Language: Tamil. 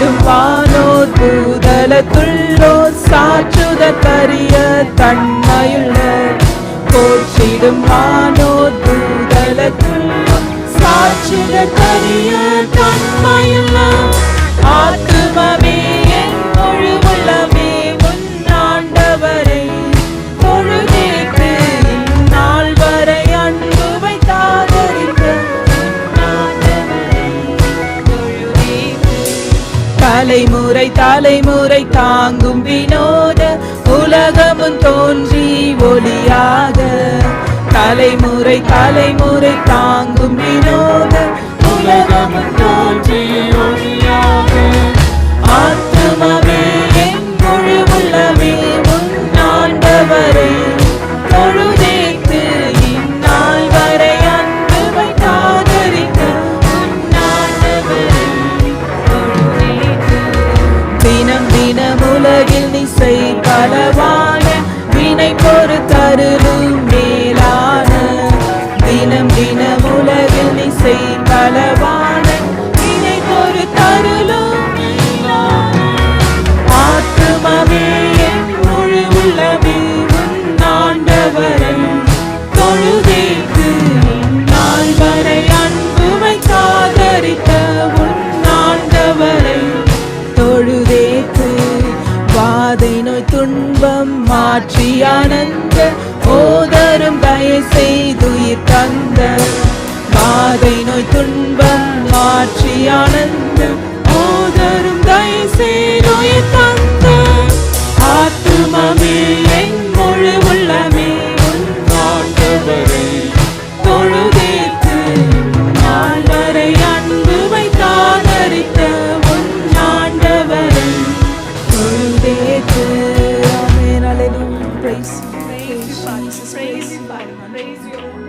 போற்றிடும் வானோர் பூதலத்துள்ளோர் சாற்றுத கரிய தன்மையுள்ள கோச்சிடும் வானோர் பூதலத்துள்ளோர் சாற்றுத கரிய தலைமுறை தலைமுறை தாங்கும் வினோத உலகமும் தோன்றி ஒளியாக. தலைமுறை தலைமுறை தாங்கும் தினம் தினம் உலகில் நிசை பலவான வினை பொறு தருளும் மேலான. தினம் தினம் உலகில் நிசை பலவான வினை பொறு தருளும் முழு உள்ளமே. இன்பம் மாற்றி ஆனந்த ஓதரும் தயை செய்துயிர் தந்த. மாதை நோய் துன்பம் மாற்றி ஆனந்த ஓதரும் தயை செய்துயிர் தந்த. ஆத்துமமே என் முழு உள்ளமே உன் காட்டுவரே praise, you, praise, praise, praise, praise, praise, praise,